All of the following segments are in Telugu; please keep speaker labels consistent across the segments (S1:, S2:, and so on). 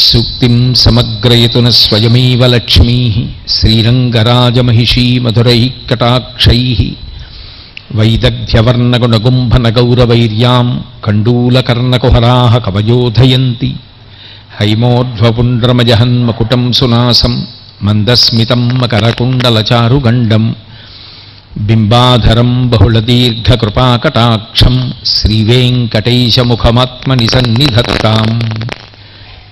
S1: సూక్తిం సమగ్రయతున స్వయమేవ లక్ష్మీ శ్రీరంగరాజమహిషీ మధురై కటాక్షై వైదగ్ధ్యవర్ణగుణగుంభనగౌరవైర్యాం కండూలకర్ణకుహరా కవయోధయంతి హైమోధ్వపుండ్రమజహన్మకుటం సునాసం మందస్మితం మకరకుండలచారుగండం బింబాధరం బహుళదీర్ఘకృపాకటాక్షం శ్రీవేంకటైశముఖమాత్మని సన్నిధత్తాం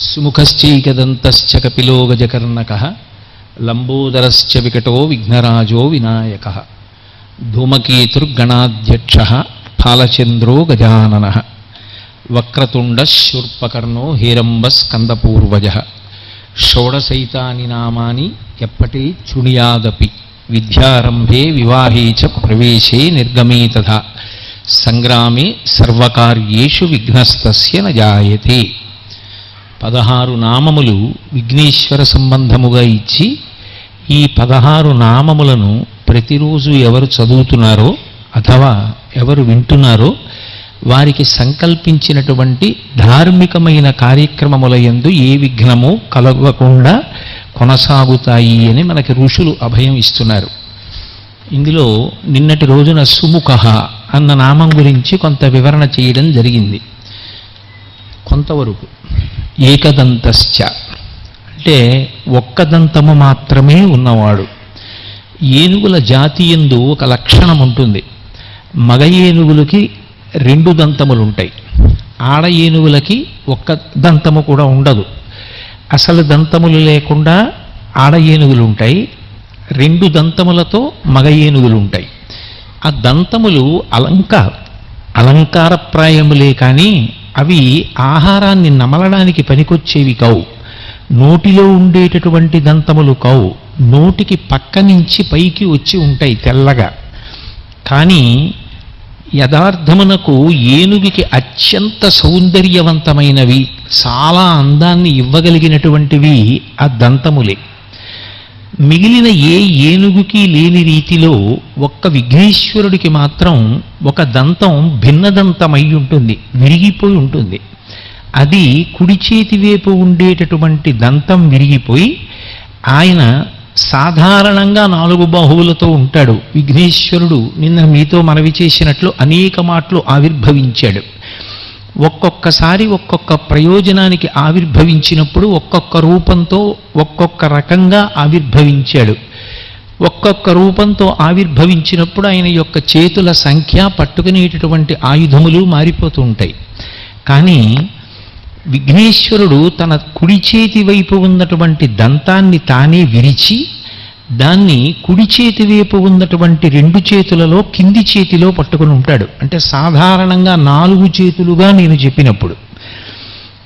S1: సుముఖశ్చైకదంతశ్చ కపిలో గజకర్ణక లంబోదరశ్చ వికటో విఘ్నరాజో వినాయక ధూమకేతుర్గణాధ్యక్ష ఫాలచంద్రో గజానన వక్రతుండశూర్పకర్ణో హేరంబస్కందపూర్వజ షోడశైతాని నామాని ఎప్పటి చుణియాదపి విద్యారంభే వివాహే చ ప్రవేశే నిర్గమే తథా సంగ్రామే సర్వకార్యేషు విఘ్నస్తస్య న జాయతే పదహారు నామములు విఘ్నేశ్వర సంబంధముగా ఇచ్చి ఈ పదహారు నామములను ప్రతిరోజు ఎవరు చదువుతున్నారో అథవా ఎవరు వింటున్నారో వారికి సంకల్పించినటువంటి ధార్మికమైన కార్యక్రమముల యందు ఏ విఘ్నము కలగకుండా కొనసాగుతాయి అని మనకి ఋషులు అభయం ఇస్తున్నారు. ఇందులో నిన్నటి రోజున సుముఖ అన్న నామం గురించి కొంత వివరణ చేయడం జరిగింది. కొంతవరకు ఏకదంతశ్చ. అంటే ఒక్క దంతము మాత్రమే ఉన్నవాడు. ఏనుగుల జాతి ఎందు ఒక లక్షణం ఉంటుంది. మగ ఏనుగులకి రెండు దంతములు ఉంటాయి ఆడ ఏనుగులకి ఒక్క దంతము కూడా ఉండదు. అసలు దంతములు లేకుండా ఆడ ఏనుగులు ఉంటాయి రెండు దంతములతో మగ ఏనుగులు ఉంటాయి ఆ దంతములు అలంకార అలంకారప్రాయములే కానీ అవి ఆహారాన్ని నమలడానికి పనికొచ్చేవి కావు నోటిలో ఉండేటటువంటి దంతములు కావు నోటికి పక్క నుంచి పైకి వచ్చి ఉంటాయి తెల్లగా. కానీ యథార్థమునకు ఏనుగుకి అత్యంత సౌందర్యవంతమైనవి చాలా అందాన్ని ఇవ్వగలిగినటువంటివి ఆ దంతములే. మిగిలిన ఏ ఏనుగుకి లేని రీతిలో ఒక్క విఘ్నేశ్వరుడికి మాత్రం ఒక దంతం భిన్నదంతమై ఉంటుంది విరిగిపోయి ఉంటుంది. అది కుడి చేతి వైపు ఉండేటటువంటి దంతం విరిగిపోయి ఆయన సాధారణంగా నాలుగు బాహువులతో ఉంటాడు. విఘ్నేశ్వరుడు నిన్న మీతో మనవి చేసినట్లు అనేక మాటలు ఆవిర్భవించాడు. ఒక్కొక్కసారి ఒక్కొక్క ప్రయోజనానికి ఆవిర్భవించినప్పుడు ఒక్కొక్క రూపంతో ఒక్కొక్క రకంగా ఆవిర్భవించాడు. ఒక్కొక్క రూపంతో ఆవిర్భవించినప్పుడు ఆయన యొక్క చేతుల సంఖ్య పట్టుకునేటటువంటి ఆయుధములు మారిపోతూ ఉంటాయి. కానీ విఘ్నేశ్వరుడు తన కుడి చేతి వైపు ఉన్నటువంటి దంతాన్ని తానే విరిచి దాన్ని కుడి చేతి వైపు ఉన్నటువంటి రెండు చేతులలో కింది చేతిలో పట్టుకుని ఉంటాడు. అంటే సాధారణంగా నాలుగు చేతులుగా నేను చెప్పినప్పుడు.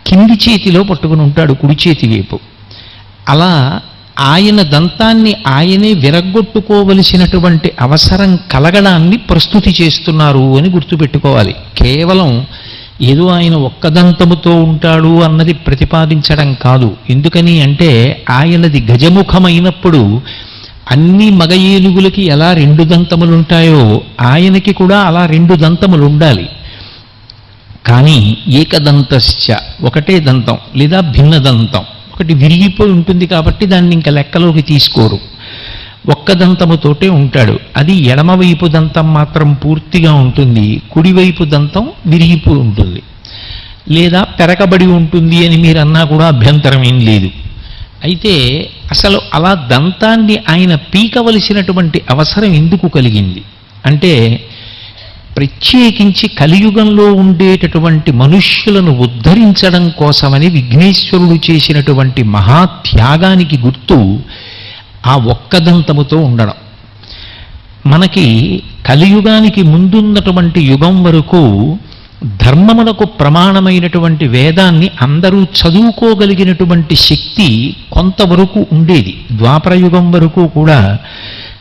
S1: కింది చేతిలో పట్టుకుని ఉంటాడు కుడి చేతి వైపు. అలా ఆయన దంతాన్ని ఆయనే విరగ్గొట్టుకోవలసినటువంటి అవసరం కలగడాన్ని ప్రస్తుతి చేస్తున్నారు అని గుర్తుపెట్టుకోవాలి. కేవలం ఏదో ఆయన ఒక్క దంతముతో ఉంటాడు అన్నది ప్రతిపాదించడం కాదు. ఎందుకని అంటే ఆయనది గజముఖమైనప్పుడు అన్ని మగ ఏనుగులకి ఎలా రెండు దంతములు ఉంటాయో ఆయనకి కూడా అలా రెండు దంతములు ఉండాలి కానీ ఏకదంతశ్చ ఒకటే దంతం లేదా భిన్న దంతం ఒకటి విరిగిపోయి ఉంటుంది కాబట్టి దాన్ని ఇంకా లెక్కలోకి తీసుకోరు. ఒక్క దంతముతోటే ఉంటాడు. అది ఎడమవైపు దంతం మాత్రం పూర్తిగా ఉంటుంది. కుడివైపు దంతం విరిగిపోయి ఉంటుంది. లేదా పెరకబడి ఉంటుంది అని మీరు అన్నా కూడా అభ్యంతరం ఏం లేదు. అయితే అసలు అలా దంతాన్ని ఆయన పీకవలసినటువంటి అవసరం ఎందుకు కలిగింది? అంటే ప్రత్యేకించి కలియుగంలో ఉండేటటువంటి మనుష్యులను ఉద్ధరించడం కోసమని విఘ్నేశ్వరుడు చేసినటువంటి మహాత్యాగానికి గుర్తు ఆ ఒక్కదంతముతో ఉండడం. మనకి కలియుగానికి ముందున్నటువంటి యుగం వరకు ధర్మమునకు ప్రమాణమైనటువంటి వేదాన్ని అందరూ చదువుకోగలిగినటువంటి శక్తి కొంతవరకు ఉండేది. ద్వాపరయుగం వరకు కూడా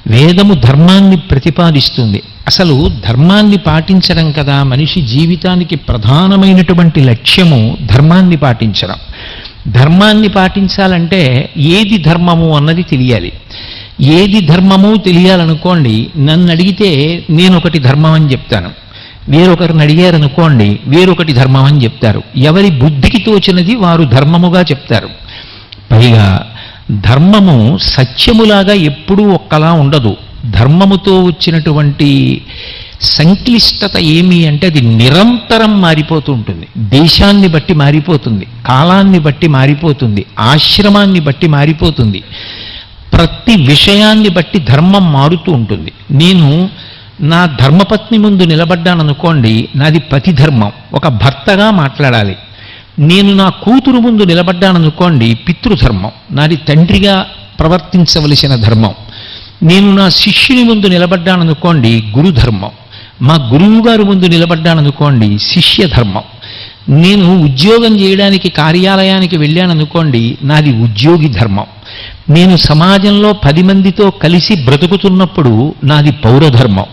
S1: వేదము ధర్మాన్ని ప్రతిపాదిస్తుంది. అసలు ధర్మాన్ని పాటించడం కదా మనిషి జీవితానికి ప్రధానమైనటువంటి లక్ష్యము ధర్మాన్ని పాటించడం. ధర్మాన్ని పాటించాలంటే ఏది ధర్మము అన్నది తెలియాలి. ఏది ధర్మము తెలియాలనుకోండి నన్ను అడిగితే నేను ఒకటి ధర్మం అని చెప్తాను. వేరొకరిని అడిగారనుకోండి వేరొకటి ధర్మం అని చెప్తారు. ఎవరి బుద్ధికి తోచినది వారు ధర్మముగా చెప్తారు. పైగా ధర్మము సత్యములాగా ఎప్పుడూ ఒక్కలా ఉండదు. ధర్మముతో వచ్చినటువంటి సంక్లిష్టత ఏమి అంటే అది నిరంతరం మారిపోతూ ఉంటుంది దేశాన్ని బట్టి మారిపోతుంది. కాలాన్ని బట్టి మారిపోతుంది. ఆశ్రమాన్ని బట్టి మారిపోతుంది. ప్రతి విషయాన్ని బట్టి ధర్మం మారుతూ ఉంటుంది. నేను నా ధర్మపత్ని ముందు నిలబడ్డాననుకోండి నాది పతి ధర్మం. ఒక భర్తగా మాట్లాడాలి. నేను నా కూతురు ముందు నిలబడ్డాననుకోండి పితృధర్మం. నాది తండ్రిగా ప్రవర్తించవలసిన ధర్మం. నేను నా శిష్యుని ముందు నిలబడ్డాననుకోండి గురుధర్మం. మా గురువు గారి ముందు నిలబడ్డాననుకోండి శిష్య ధర్మం నేను ఉద్యోగం చేయడానికి కార్యాలయానికి వెళ్ళాననుకోండి నాది ఉద్యోగి ధర్మం. నేను సమాజంలో పది మందితో కలిసి బ్రతుకుతున్నప్పుడు నాది పౌరధర్మం.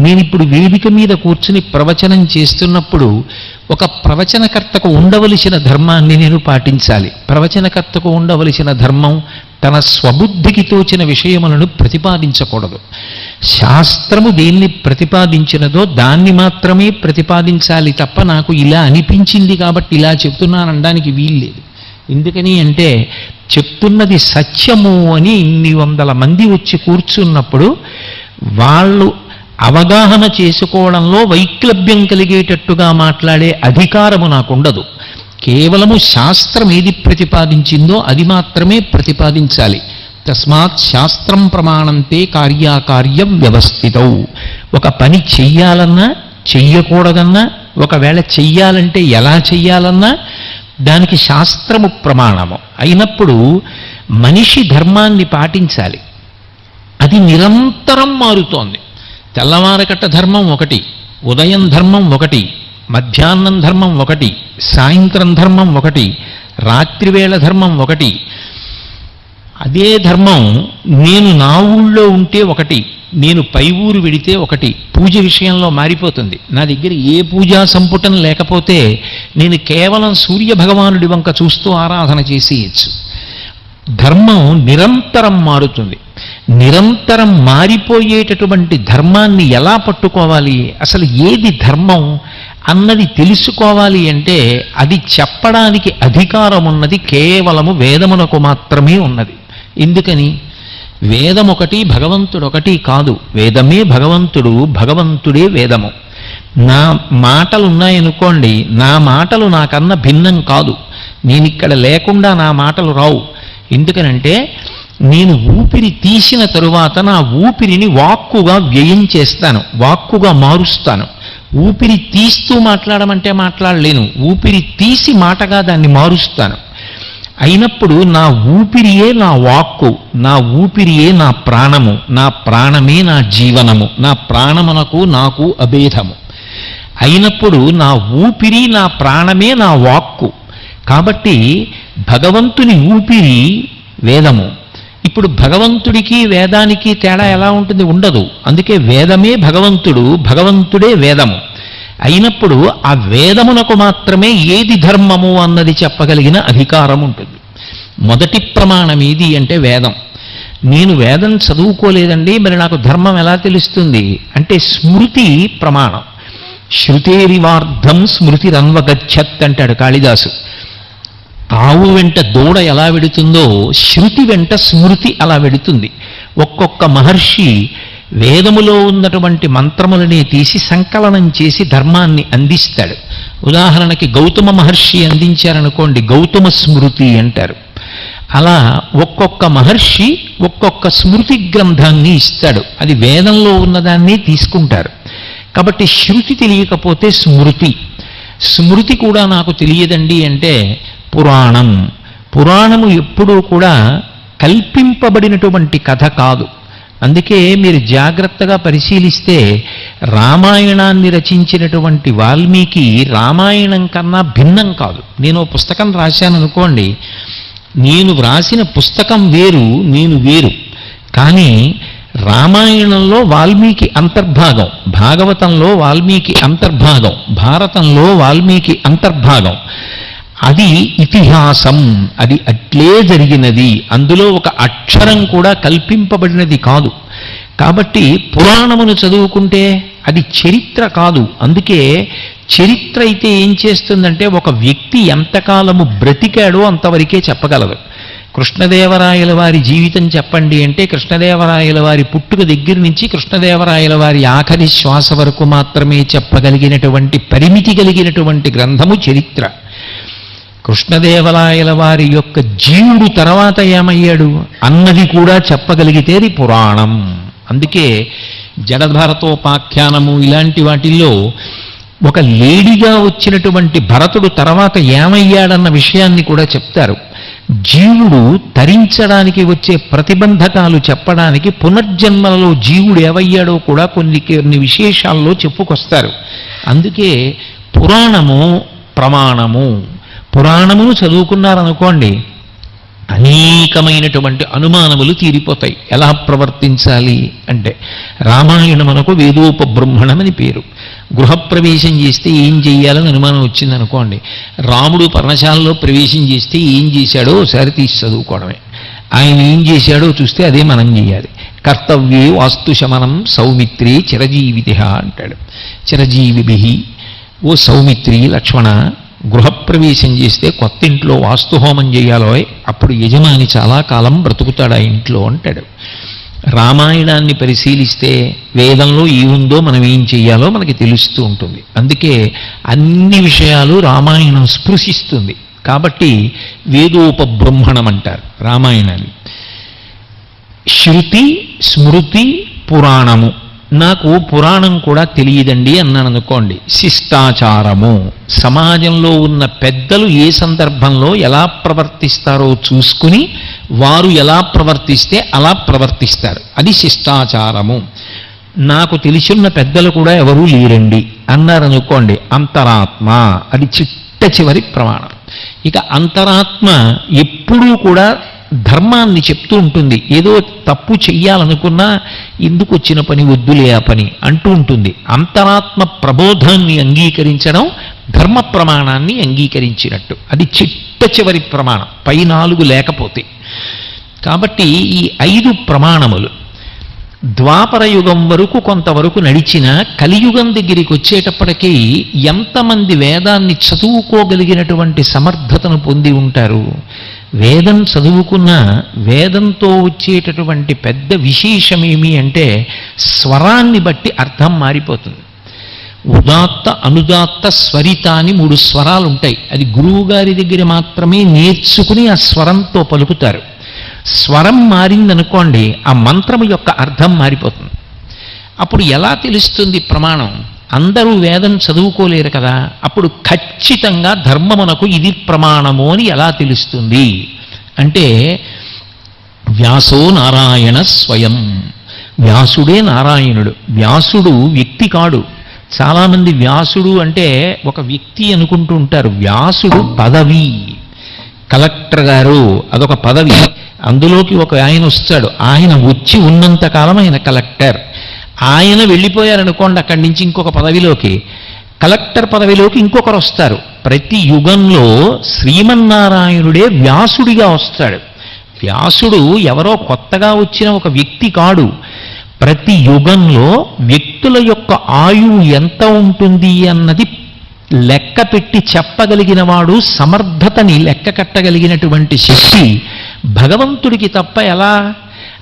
S1: నేను ఇప్పుడు వేదిక మీద కూర్చుని ప్రవచనం చేస్తున్నప్పుడు ఒక ప్రవచనకర్తకు ఉండవలసిన ధర్మాన్ని నేను పాటించాలి. ప్రవచనకర్తకు ఉండవలసిన ధర్మం తన స్వబుద్ధికి తోచిన విషయములను ప్రతిపాదించకూడదు. శాస్త్రము దేన్ని ప్రతిపాదించినదో దాన్ని మాత్రమే ప్రతిపాదించాలి తప్ప నాకు ఇలా అనిపించింది కాబట్టి ఇలా చెప్తున్నానడానికి వీల్లేదు. ఎందుకని అంటే చెప్తున్నది సత్యము అని ఇన్ని వందల మంది వచ్చి కూర్చున్నప్పుడు వాళ్ళు అవగాహన చేసుకోవడంలో వైక్లభ్యం కలిగేటట్టుగా మాట్లాడే అధికారము నాకుండదు. కేవలము శాస్త్రం ఏది ప్రతిపాదించిందో అది మాత్రమే ప్రతిపాదించాలి. తస్మాత్ శాస్త్రం ప్రమాణంతే కార్యాకార్యం వ్యవస్థితౌ. ఒక పని చెయ్యాలన్నా చెయ్యకూడదన్నా ఒకవేళ చెయ్యాలంటే ఎలా చెయ్యాలన్నా దానికి శాస్త్రము ప్రమాణము. అయినప్పుడు మనిషి ధర్మాన్ని పాటించాలి. అది నిరంతరం మారుతోంది. తెల్లవారకట్ట ధర్మం ఒకటి ఉదయం ధర్మం ఒకటి మధ్యాహ్నం ధర్మం ఒకటి సాయంత్రం ధర్మం ఒకటి రాత్రివేళ ధర్మం ఒకటి. అదే ధర్మం నేను నా ఊళ్ళో ఉంటే ఒకటి నేను పై ఊరు వెడితే ఒకటి పూజ విషయంలో మారిపోతుంది. నా దగ్గర ఏ పూజా సంపుటం లేకపోతే నేను కేవలం సూర్య భగవానుడి వంక చూస్తూ ఆరాధన చేసేయచ్చు. ధర్మం నిరంతరం మారుతుంది. నిరంతరం మారిపోయేటటువంటి ధర్మాన్ని ఎలా పట్టుకోవాలి? అసలు ఏది ధర్మం అన్నది తెలుసుకోవాలి అంటే అది చెప్పడానికి అధికారం ఉన్నది కేవలము వేదమునకు మాత్రమే ఉన్నది. ఎందుకని? వేదం ఒకటి భగవంతుడు ఒకటి కాదు. వేదమే భగవంతుడు భగవంతుడే వేదము. నా మాటలు ఉన్నాయనుకోండి నా మాటలు నాకన్నా భిన్నం కాదు. నేను ఇక్కడ లేకుండా నా మాటలు రావు. ఎందుకనంటే నేను ఊపిరి తీసిన తరువాత నా ఊపిరిని వాక్కుగా వ్యయం చేస్తాను వాక్కుగా మారుస్తాను. ఊపిరి తీస్తూ మాట్లాడమంటే మాట్లాడలేను ఊపిరి తీసి మాటగా దాన్ని మారుస్తాను. అయినప్పుడు నా ఊపిరియే నా వాక్కు నా ఊపిరియే నా ప్రాణము నా ప్రాణమే నా జీవనము నా ప్రాణమునకు నాకు అభేదము. అయినప్పుడు నా ఊపిరి నా ప్రాణమే నా వాక్కు. కాబట్టి భగవంతుని ఊపిరి వేదము. ఇప్పుడు భగవంతుడికి వేదానికి తేడా ఎలా ఉంటుంది ఉండదు. అందుకే వేదమే భగవంతుడు భగవంతుడే వేదము అయినప్పుడు ఆ వేదమునకు మాత్రమే ఏది ధర్మము అన్నది చెప్పగలిగిన అధికారం ఉంటుంది. మొదటి ప్రమాణం ఏది అంటే వేదం. నేను వేదం చదువుకోలేదండి మరి నాకు ధర్మం ఎలా తెలుస్తుంది? అంటే స్మృతి ప్రమాణం. శృతేరివార్థం స్మృతిరన్వగచ్చత్ అంటాడు కాళిదాసు. ఆవు వెంట దూడ ఎలా వెడుతుందో శృతి వెంట స్మృతి అలా వెడుతుంది. ఒక్కొక్క మహర్షి వేదములో ఉన్నటువంటి మంత్రములని తీసి సంకలనం చేసి ధర్మాన్ని అందిస్తాడు. ఉదాహరణకి గౌతమ మహర్షి అందించారనుకోండి గౌతమ స్మృతి అంటారు. అలా ఒక్కొక్క మహర్షి ఒక్కొక్క స్మృతి గ్రంథాన్ని ఇస్తాడు. అది వేదంలో ఉన్నదాన్ని తీసుకుంటారు. కాబట్టి శృతి తెలియకపోతే స్మృతి. స్మృతి కూడా నాకు తెలియదండి అంటే పురాణం. పురాణము ఎప్పుడూ కూడా కల్పింపబడినటువంటి కథ కాదు. అందుకే మీరు జాగ్రత్తగా పరిశీలిస్తే రామాయణాన్ని రచించినటువంటి వాల్మీకి రామాయణం కన్నా భిన్నం కాదు. నేను ఓ పుస్తకం రాశాను అనుకోండి నేను వ్రాసిన పుస్తకం వేరు నేను వేరు. కానీ రామాయణంలో వాల్మీకి అంతర్భాగం భాగవతంలో వాల్మీకి అంతర్భాగం భారతంలో వాల్మీకి అంతర్భాగం. అది ఇతిహాసం. అది అట్లే జరిగినది. అందులో ఒక అక్షరం కూడా కల్పింపబడినది కాదు. కాబట్టి పురాణమును చదువుకుంటే అది చరిత్ర కాదు. అందుకే చరిత్ర అయితే ఏం చేస్తుందంటే ఒక వ్యక్తి ఎంతకాలము బ్రతికాడో అంతవరకే చెప్పగలదు. కృష్ణదేవరాయల వారి జీవితం చెప్పండి అంటే కృష్ణదేవరాయల వారి పుట్టుక దగ్గర నుంచి కృష్ణదేవరాయల వారి ఆఖరి శ్వాస వరకు మాత్రమే చెప్పగలిగినటువంటి పరిమితి కలిగినటువంటి గ్రంథము చరిత్ర. కృష్ణదేవరాయల వారి యొక్క జీవుడు తర్వాత ఏమయ్యాడు? అన్నది కూడా చెప్పగలిగితేది పురాణం. అందుకే జడభరతోపాఖ్యానము ఇలాంటి వాటిల్లో ఒక లేడిగా వచ్చినటువంటి భరతుడు తర్వాత ఏమయ్యాడన్న విషయాన్ని కూడా చెప్తారు. జీవుడు తరించడానికి వచ్చే ప్రతిబంధకాలు చెప్పడానికి పునర్జన్మలలో జీవుడు ఏవయ్యాడో కూడా కొన్ని కొన్ని విశేషాల్లో చెప్పుకొస్తారు. అందుకే పురాణము ప్రమాణము పురాణమును చదువుకున్నారనుకోండి అనేకమైనటువంటి అనుమానములు తీరిపోతాయి. ఎలా ప్రవర్తించాలి అంటే రామాయణమునకు వేదోపబ్రహ్మణమని పేరు. గృహప్రవేశం చేస్తే ఏం చెయ్యాలని అనుమానం వచ్చిందనుకోండి రాముడు పర్ణశాలలో ప్రవేశం చేస్తే ఏం చేశాడో ఒకసారి తీసి చదువుకోవడమే. ఆయన ఏం చేశాడో చూస్తే అదే మనం చేయాలి. కర్తవ్యే వాస్తు శమనం సౌమిత్రి చిరజీవితి అంటాడు. చిరజీవిభి ఓ సౌమిత్రి లక్ష్మణ గృహప్రవేశం చేస్తే కొత్త ఇంట్లో వాస్తుహోమం చేయాలో అప్పుడు యజమాని చాలా కాలం బ్రతుకుతాడు ఆ ఇంట్లో అంటాడు. రామాయణాన్ని పరిశీలిస్తే వేదంలో ఏముందో మనం ఏం చెయ్యాలో మనకి తెలుస్తూ ఉంటుంది. అందుకే అన్ని విషయాలు రామాయణం స్పృశిస్తుంది. కాబట్టి వేదోపబ్రహ్మణం అంటారు రామాయణాన్ని. శృతి స్మృతి పురాణము నాకు పురాణం కూడా తెలియదండి అన్నాను అనుకోండి. శిష్టాచారము. సమాజంలో ఉన్న పెద్దలు ఏ సందర్భంలో ఎలా ప్రవర్తిస్తారో చూసుకుని వారు ఎలా ప్రవర్తిస్తే అలా ప్రవర్తిస్తారు. అది శిష్టాచారము. నాకు తెలిసిన పెద్దలు కూడా ఎవరూ లేరండి అన్నారనుకోండి అంతరాత్మ. అది చిట్ట చివరి ప్రమాణం. ఇక అంతరాత్మ ఎప్పుడూ కూడా ధర్మాన్ని చెప్తూ ఉంటుంది. ఏదో తప్పు చెయ్యాలనుకున్నా ఎందుకు వచ్చిన పని వద్దులే ఆ పని అంటూ ఉంటుంది. అంతరాత్మ ప్రబోధాన్ని అంగీకరించడం ధర్మ ప్రమాణాన్ని అంగీకరించినట్టు. అది చిట్ట చివరి ప్రమాణం. పై నాలుగు లేకపోతే. కాబట్టి ఈ ఐదు ప్రమాణములు ద్వాపర యుగం వరకు కొంతవరకు నడిచిన కలియుగం దగ్గరికి వచ్చేటప్పటికీ ఎంతమంది వేదాన్ని చదువుకోగలిగినటువంటి సమర్థతను పొంది ఉంటారు? వేదం చదువుకున్న వేదంతో వచ్చేటటువంటి పెద్ద విశేషమేమి అంటే స్వరాన్ని బట్టి అర్థం మారిపోతుంది. ఉదాత్త అనుదాత్త స్వరిత అని మూడు స్వరాలు ఉంటాయి అది గురువు గారి దగ్గర మాత్రమే నేర్చుకుని ఆ స్వరంతో పలుకుతారు. స్వరం మారిందనుకోండి ఆ మంత్రము యొక్క అర్థం మారిపోతుంది. అప్పుడు ఎలా తెలుస్తుంది ప్రమాణం? అందరూ వేదం చదువుకోలేరు కదా అప్పుడు ఖచ్చితంగా ధర్మమునకు ఇది ప్రమాణము అని ఎలా తెలుస్తుంది? అంటే వ్యాసో నారాయణ స్వయం. వ్యాసుడే నారాయణుడు. వ్యాసుడు వ్యక్తి కాడు. చాలామంది వ్యాసుడు అంటే ఒక వ్యక్తి అనుకుంటూ ఉంటారు. వ్యాసుడు పదవి. కలెక్టర్ గారు అదొక పదవి. అందులోకి ఒక ఆయన వస్తాడు. ఆయన వచ్చి ఉన్నంతకాలం ఆయన కలెక్టర్. ఆయన వెళ్ళిపోయారనుకోండి అక్కడి నుంచి ఇంకొక పదవిలోకి. కలెక్టర్ పదవిలోకి ఇంకొకరు వస్తారు. ప్రతి యుగంలో శ్రీమన్నారాయణుడే వ్యాసుడిగా వస్తాడు. వ్యాసుడు ఎవరో కొత్తగా వచ్చిన ఒక వ్యక్తి కాడు. ప్రతి యుగంలో వ్యక్తుల యొక్క ఆయువు ఎంత ఉంటుంది అన్నది లెక్క పెట్టి చెప్పగలిగిన వాడు సమర్థతని లెక్క కట్టగలిగినటువంటి శక్తి భగవంతుడికి తప్ప ఎలా?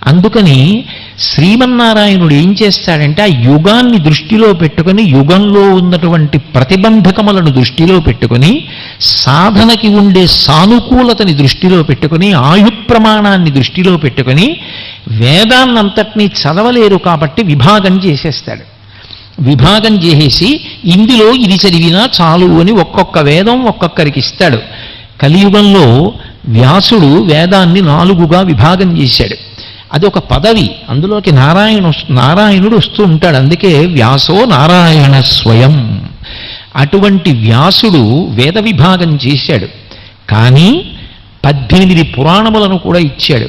S1: అందుకని శ్రీమన్నారాయణుడు ఏం చేస్తాడంటే ఆ యుగాన్ని దృష్టిలో పెట్టుకొని యుగంలో ఉన్నటువంటి ప్రతిబంధకములను దృష్టిలో పెట్టుకొని సాధనకి ఉండే సానుకూలతని దృష్టిలో పెట్టుకొని ఆయు ప్రమాణాన్ని దృష్టిలో పెట్టుకొని వేదాన్నంతటినీ చదవలేరు కాబట్టి విభాగం చేసేస్తాడు. విభాగం చేసేసి ఇందులో ఇది చదివినా చాలు అని ఒక్కొక్క వేదం ఒక్కొక్కరికి ఇస్తాడు. కలియుగంలో వ్యాసుడు వేదాన్ని నాలుగుగా విభాగం చేశాడు. అది ఒక పదవి. అందులోకి నారాయణ నారాయణుడు వస్తూ ఉంటాడు. అందుకే వ్యాసో నారాయణ స్వయం. అటువంటి వ్యాసుడు వేద విభాగం చేశాడు. కానీ పద్దెనిమిది పురాణములను కూడా ఇచ్చాడు.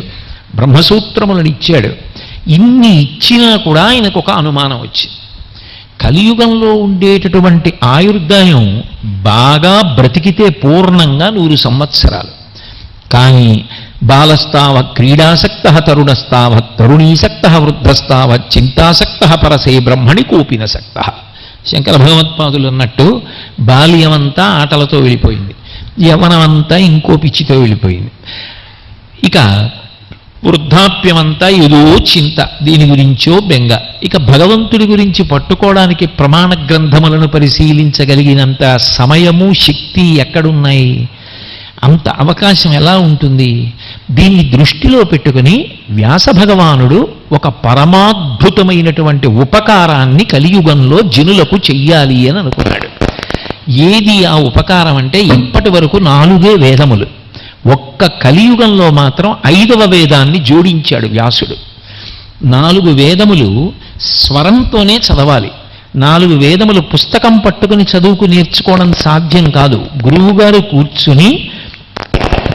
S1: బ్రహ్మసూత్రములను ఇచ్చాడు. ఇన్ని ఇచ్చినా కూడా ఆయనకు ఒక అనుమానం వచ్చింది. కలియుగంలో ఉండేటటువంటి ఆయుర్దాయం బాగా బ్రతికితే పూర్ణంగా నూరు సంవత్సరాలు. కానీ బాలస్తావ క్రీడాసక్త తరుణస్తావ తరుణీసక్త వృద్ధస్తావ చింతాసక్త పరసే బ్రహ్మణి కోపినసక్త. శంకర భగవత్పాదులు అన్నట్టు బాల్యమంతా ఆటలతో వెళ్ళిపోయింది. యవనమంతా ఇంకో పిచ్చితో వెళ్ళిపోయింది. ఇక వృద్ధాప్యమంతా ఏదో చింత దీని గురించో బెంగ. ఇక భగవంతుడి గురించి పట్టుకోవడానికి ప్రమాణ గ్రంథములను పరిశీలించగలిగినంత సమయము శక్తి ఎక్కడున్నాయి? అంత అవకాశం ఎలా ఉంటుంది? దీన్ని దృష్టిలో పెట్టుకుని వ్యాస భగవానుడు ఒక పరమాద్భుతమైనటువంటి ఉపకారాన్ని కలియుగంలో జనులకు చెయ్యాలి అని అనుకున్నాడు. ఏది ఆ ఉపకారం అంటే ఇప్పటి వరకు నాలుగే వేదములు. ఒక్క కలియుగంలో మాత్రం ఐదవ వేదాన్ని జోడించాడు వ్యాసుడు. నాలుగు వేదములు స్వరంతోనే చదవాలి. నాలుగు వేదములు పుస్తకం పట్టుకుని చదువుకు నేర్చుకోవడం సాధ్యం కాదు. గురువుగారు కూర్చుని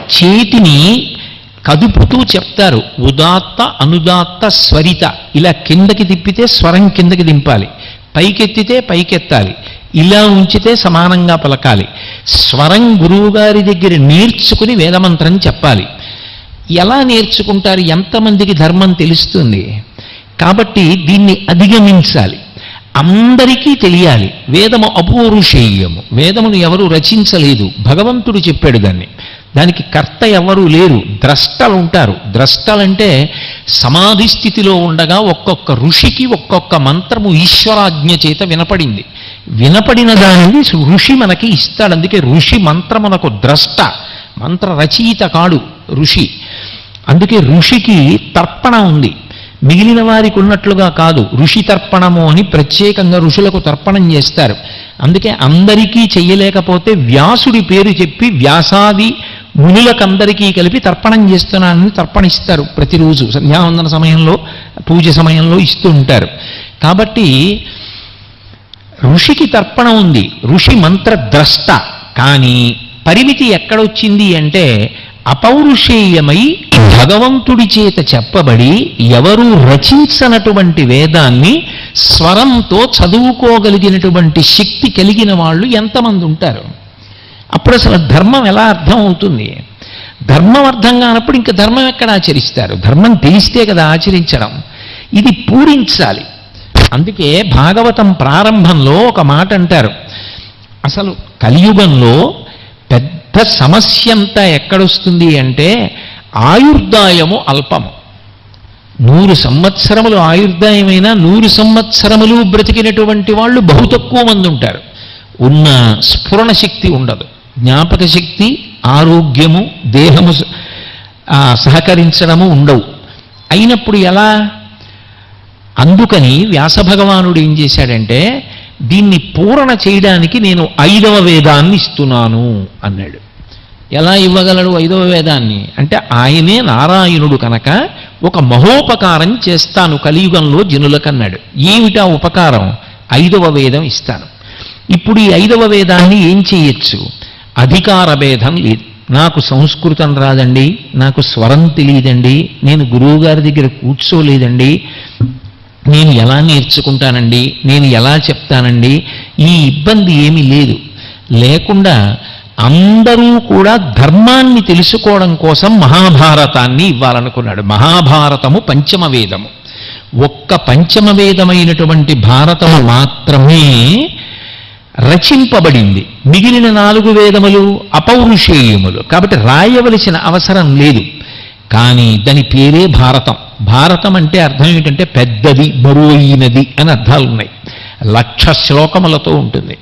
S1: చేతిని కదుపుతూ చెప్తారు. ఉదాత్త అనుదాత్త స్వరిత. ఇలా కిందకి తిప్పితే స్వరం కిందకి దింపాలి. పైకెత్తితే పైకెత్తాలి. ఇలా ఉంచితే సమానంగా పలకాలి. స్వరం గురువుగారి దగ్గర నేర్చుకుని వేదమంత్రం చెప్పాలి. ఎలా నేర్చుకుంటారు? ఎంతమందికి ధర్మం తెలుస్తుంది? కాబట్టి దీన్ని అధిగమించాలి. అందరికీ తెలియాలి. వేదము అపౌరుషేయము వేదమును ఎవరు రచించలేదు. భగవంతుడు చెప్పాడు దాన్ని. దానికి కర్త ఎవరూ లేరు. ద్రష్టలు ఉంటారు ద్రష్టలంటే సమాధి స్థితిలో ఉండగా ఒక్కొక్క ఋషికి ఒక్కొక్క మంత్రము ఈశ్వరాజ్ఞ చేత వినపడింది. వినపడిన దానిని ఋషి మనకి ఇస్తాడు. అందుకే ఋషి మంత్రమునకు ద్రష్ట మంత్ర రచయిత కాడు ఋషి. అందుకే ఋషికి తర్పణ ఉంది. మిగిలిన వారికి ఉన్నట్లుగా కాదు. ఋషి తర్పణము అని ప్రత్యేకంగా ఋషులకు తర్పణం చేస్తారు. అందుకే అందరికీ చెయ్యలేకపోతే వ్యాసుడి పేరు చెప్పి వ్యాసాది మునులకందరికీ కలిపి తర్పణం చేస్తున్నానని తర్పణిస్తారు ప్రతిరోజు. సంధ్యావందన సమయంలో పూజ సమయంలో ఇస్తూ ఉంటారు. కాబట్టి ఋషికి తర్పణం ఉంది. ఋషి మంత్ర ద్రష్ట. కానీ పరిమితి ఎక్కడొచ్చింది అంటే అపౌరుషేయమై భగవంతుడి చేత చెప్పబడి ఎవరు రచించనటువంటి వేదాన్ని స్వరంతో చదువుకోగలిగినటువంటి శక్తి కలిగిన వాళ్ళు ఎంతమంది ఉంటారు? అప్పుడు అసలు ధర్మం ఎలా అర్థం అవుతుంది? ధర్మం అర్థం కానప్పుడు ఇంకా ధర్మం ఎక్కడ ఆచరిస్తారు? ధర్మం తెలిస్తే కదా ఆచరించడం. ఇది పూరించాలి. అందుకే భాగవతం ప్రారంభంలో ఒక మాట అంటారు. అసలు కలియుగంలో పెద్ద సమస్య అంతా ఎక్కడొస్తుంది అంటే ఆయుర్దాయము అల్పము నూరు సంవత్సరములు ఆయుర్దాయమైన నూరు సంవత్సరములు బ్రతికినటువంటి వాళ్ళు బహు తక్కువ మంది ఉంటారు. ఉన్న స్ఫురణ శక్తి ఉండదు. జ్ఞాపక శక్తి ఆరోగ్యము దేహము స- సహకరించడము ఉండవు. అయినప్పుడు ఎలా? అందుకని వ్యాస భగవానుడు ఏం చేశాడంటే దీన్ని పూరణ చేయడానికి నేను ఐదవ వేదాన్ని ఇస్తున్నాను అన్నాడు. ఎలా ఇవ్వగలడు ఐదవ వేదాన్ని? అంటే ఆయనే నారాయణుడు కనుక ఒక మహోపకారం చేస్తాను కలియుగంలో జనులకన్నాడు. ఏమిటా ఉపకారం? ఐదవ వేదం ఇస్తాను. ఇప్పుడు ఈ ఐదవ వేదాన్ని ఏం చేయొచ్చు? అధికార భేదం లేదు. నాకు సంస్కృతం రాదండి నాకు స్వరం తెలియదండి నేను గురువుగారి దగ్గర కూర్చోలేదండి నేను ఎలా నేర్చుకుంటానండి నేను ఎలా చెప్తానండి ఈ ఇబ్బంది ఏమీ లేదు. లేకుండా అందరూ కూడా ధర్మాన్ని తెలుసుకోవడం కోసం మహాభారతాన్ని ఇవ్వాలనుకున్నాడు. మహాభారతము పంచమ వేదము ఒక్క పంచమ వేదమైనటువంటి భారతము మాత్రమే రచింపబడింది. మిగిలిన నాలుగు వేదములు అపౌరుషేయములు. కాబట్టి రాయవలసిన అవసరం లేదు. కానీ దాని పేరే భారతం. భారతం అంటే అర్థం ఏంటంటే పెద్దది బరువైనది అని అర్థాలు ఉన్నాయి. లక్ష శ్లోకములతో ఉంటుంది.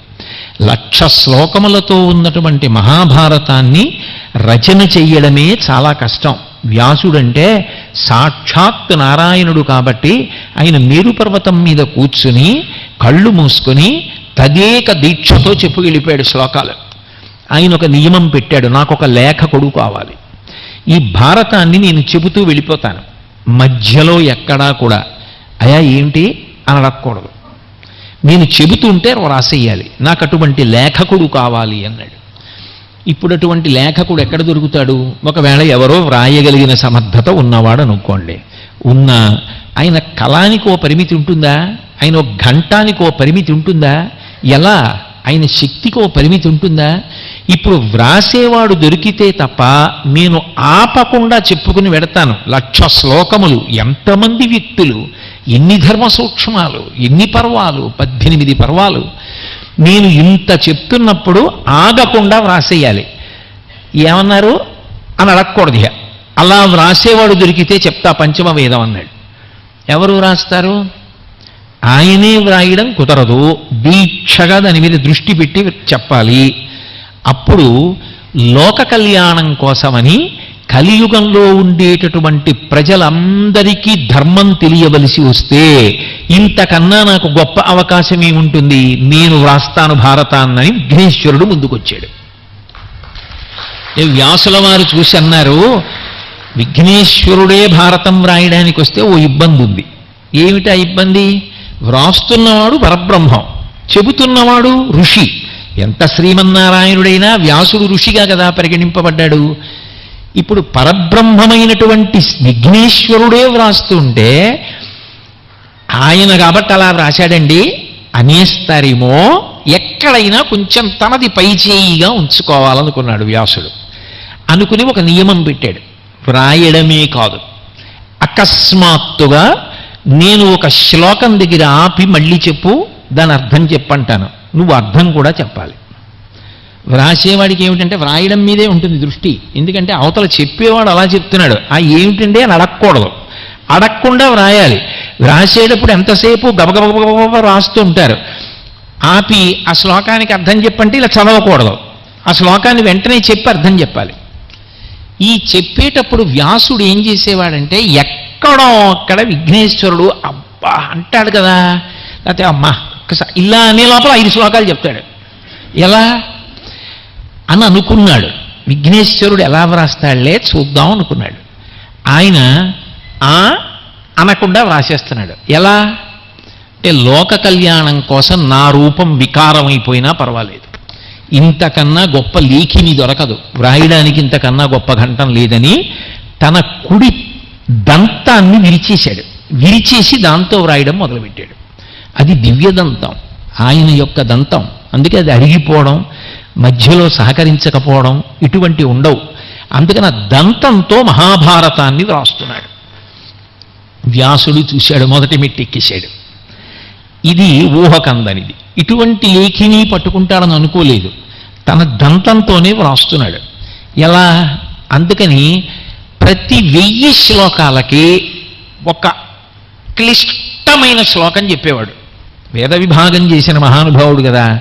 S1: లక్ష శ్లోకములతో ఉన్నటువంటి మహాభారతాన్ని రచన చెయ్యడమే చాలా కష్టం. వ్యాసుడంటే సాక్షాత్ నారాయణుడు కాబట్టి ఆయన మేరుపర్వతం మీద కూర్చుని కళ్ళు మూసుకొని తదేక దీక్షతో చెప్పు వెళ్ళిపోయాడు శ్లోకాలు. ఆయన ఒక నియమం పెట్టాడు నాకు ఒక లేఖకుడు కావాలి. ఈ భారతాన్ని నేను చెబుతూ వెళ్ళిపోతాను. మధ్యలో ఎక్కడా కూడా. అయా ఏంటి? అని అడగకూడదు. నేను చెబుతుంటే రాసేయాలి. నాకు అటువంటి లేఖకుడు కావాలి అన్నాడు. ఇప్పుడు అటువంటి లేఖకుడు ఎక్కడ దొరుకుతాడు? ఒకవేళ ఎవరో వ్రాయగలిగిన సమర్థత ఉన్నవాడు అనుకోండి. ఉన్న ఆయన కళానికి ఓ పరిమితి ఉంటుందా? ఆయన ఒక ఘంటానికి ఓ పరిమితి ఉంటుందా? ఎలా? ఆయన శక్తికి ఓ పరిమితి ఉంటుందా? ఇప్పుడు వ్రాసేవాడు దొరికితే తప్ప నేను ఆపకుండా చెప్పుకుని వెడతాను. లక్ష శ్లోకములు ఎంతమంది వ్యక్తులు ఎన్ని ధర్మ సూక్ష్మాలు ఎన్ని పర్వాలు పద్దెనిమిది పర్వాలు. నేను ఇంత చెప్తున్నప్పుడు ఆగకుండా వ్రాసేయాలి. ఏమన్నారు? అని అడగకూడదు అలా వ్రాసేవాడు దొరికితే చెప్తా పంచమ వేదం అన్నాడు. ఎవరు వ్రాస్తారు? ఆయనే వ్రాయడం కుదరదు. దీక్షగా దాని మీద దృష్టి పెట్టి చెప్పాలి. అప్పుడు లోక కళ్యాణం కోసమని కలియుగంలో ఉండేటటువంటి ప్రజలందరికీ ధర్మం తెలియవలసి వస్తే ఇంతకన్నా నాకు గొప్ప అవకాశం ఏముంటుంది నేను వ్రాస్తాను భారతాన్నని విఘ్నేశ్వరుడు ముందుకొచ్చాడు. వ్యాసుల వారు చూసి అన్నారు విఘ్నేశ్వరుడే భారతం వ్రాయడానికి వస్తే ఓ ఇబ్బంది ఉంది ఏమిటా ఇబ్బంది? వ్రాస్తున్నవాడు పరబ్రహ్మం చెబుతున్నవాడు ఋషి. ఎంత శ్రీమన్నారాయణుడైనా వ్యాసుడు ఋషిగా కదా పరిగణింపబడ్డాడు. ఇప్పుడు పరబ్రహ్మమైనటువంటి విఘ్నేశ్వరుడే వ్రాస్తుంటే ఆయన కాబట్టి అలా వ్రాశాడండి అనేస్తారేమో ఎక్కడైనా కొంచెం తనది పైచేయిగా ఉంచుకోవాలనుకున్నాడు వ్యాసుడు. అనుకుని ఒక నియమం పెట్టాడు. వ్రాయడమే కాదు అకస్మాత్తుగా నేను ఒక శ్లోకం దగ్గర ఆపి మళ్ళీ చెప్పు దాని అర్థం చెప్పంటాను. నువ్వు అర్థం కూడా చెప్పాలి. వ్రాసేవాడికి ఏమిటంటే వ్రాయడం మీదే ఉంటుంది దృష్టి. ఎందుకంటే అవతల చెప్పేవాడు అలా చెప్తున్నాడు. ఆ ఏమిటండి అని అడగకూడదు. అడగకుండా వ్రాయాలి. వ్రాసేటప్పుడు ఎంతసేపు గబగబగబగబ రాస్తూ ఉంటారు. ఆపి ఆ శ్లోకానికి అర్థం చెప్పంటే ఇలా చదవకూడదు. ఆ శ్లోకాన్ని వెంటనే చెప్పి అర్థం చెప్పాలి. ఈ చెప్పేటప్పుడు వ్యాసుడు ఏం చేసేవాడంటే ఎక్కడో అక్కడ విఘ్నేశ్వరుడు అబ్బా అంటాడు కదా. లేకపోతే అమ్మా ఒక్కసారి ఇలా అనే లోపల ఐదు శ్లోకాలు చెప్తాడు. ఎలా? అని అనుకున్నాడు. విఘ్నేశ్వరుడు ఎలా వ్రాస్తాడులే చూద్దాం అనుకున్నాడు. ఆయన ఆ అనకుండా వ్రాసేస్తున్నాడు. ఎలా? అంటే లోక కళ్యాణం కోసం నా రూపం వికారమైపోయినా పర్వాలేదు. ఇంతకన్నా గొప్ప లేఖిని దొరకదు. వ్రాయడానికి ఇంతకన్నా గొప్ప ఘంటం లేదని తన కుడి దంతాన్ని విరిచేశాడు. విరిచేసి దాంతో వ్రాయడం మొదలుపెట్టాడు. అది దివ్యదంతం ఆయన యొక్క దంతం. అందుకే అది అరిగిపోవడం మధ్యలో సహకరించకపోవడం ఇటువంటి ఉండవు. అందుకని దంతంతో మహాభారతాన్ని వ్రాస్తున్నాడు. వ్యాసుడు చూశాడు మొదటి మెట్టెక్కేశాడు. ఇది ఊహకందనిది. ఇటువంటి లేఖిని పట్టుకుంటాడని అనుకోలేదు. తన దంతంతోనే వ్రాస్తున్నాడు. ఎలా? అందుకని ప్రతి వెయ్యి శ్లోకాలకి ఒక క్లిష్టమైన శ్లోకం చెప్పేవాడు. వేద విభాగం చేసిన మహానుభావుడు కదా.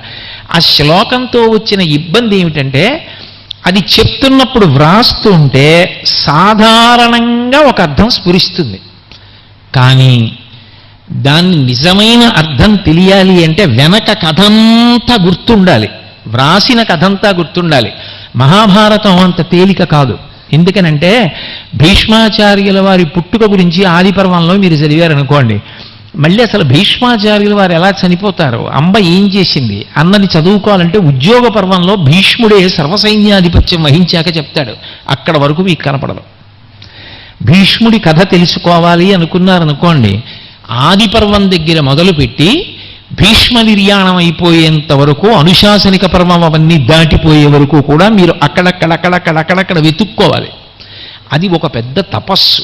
S1: ఆ శ్లోకంతో వచ్చిన ఇబ్బంది ఏమిటంటే అది చెప్తున్నప్పుడు వ్రాస్తుంటే సాధారణంగా ఒక అర్థం స్ఫురిస్తుంది. కానీ దాన్ని నిజమైన అర్థం తెలియాలి అంటే వెనక కథంతా గుర్తుండాలి. వ్రాసిన కథంతా గుర్తుండాలి. మహాభారతం అంత తేలిక కాదు. ఎందుకనంటే భీష్మాచార్యుల వారి పుట్టుక గురించి ఆది పర్వంలో మీరు చదివారనుకోండి మళ్ళీ అసలు భీష్మాచార్యుల వారు ఎలా చనిపోతారు అంబ ఏం చేసింది? అన్నది చదువుకోవాలంటే ఉద్యోగ పర్వంలో భీష్ముడే సర్వసైన్యాధిపత్యం వహించాక చెప్తాడు. అక్కడ వరకు మీకు కనపడదు. భీష్ముడి కథ తెలుసుకోవాలి అనుకున్నారనుకోండి ఆది పర్వం దగ్గర మొదలుపెట్టి భీష్మ నిర్యాణం అయిపోయేంత వరకు అనుశాసనిక పర్వం అవన్నీ దాటిపోయే వరకు కూడా మీరు అక్కడక్కడక్కడక్కడక్కడక్కడ వెతుక్కోవాలి. అది ఒక పెద్ద తపస్సు.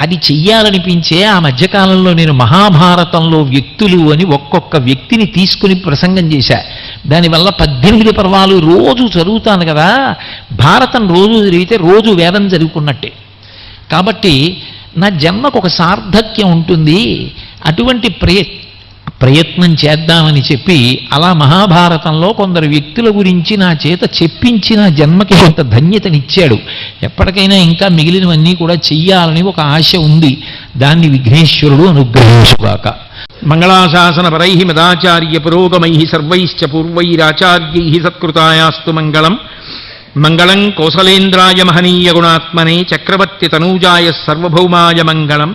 S1: అది చెయ్యాలనిపించే ఆ మధ్యకాలంలో నేను మహాభారతంలో వ్యక్తులు అని ఒక్కొక్క వ్యక్తిని తీసుకుని ప్రసంగం చేశా. దానివల్ల పద్దెనిమిది పర్వాలు రోజు చదువుతాను కదా. భారతం రోజు చదివితే రోజు వేదం చదువుకున్నట్టే. కాబట్టి నా జన్మకు ఒక సార్థక్యం ఉంటుంది. అటువంటి ప్రయత్ ప్రయత్నం చేద్దామని చెప్పి అలా మహాభారతంలో కొందరు వ్యక్తుల గురించి నా చేత చెప్పించిన జన్మకి కొంత ధన్యతనిచ్చాడు. ఎప్పటికైనా ఇంకా మిగిలినవన్నీ కూడా చెయ్యాలని ఒక ఆశ ఉంది. దాన్ని విఘ్నేశ్వరుడు అనుగ్రహించుగాక.
S2: మంగళాశాసన పరై మదాచార్య పురోగమై సర్వైశ్చ పూర్వైరాచార్యై సత్కృతాయాస్తు మంగళం. మంగళం కోసలేంద్రాయ మహనీయ గుణాత్మనే చక్రవర్తి తనూజాయ సర్వభౌమాయ మంగళం.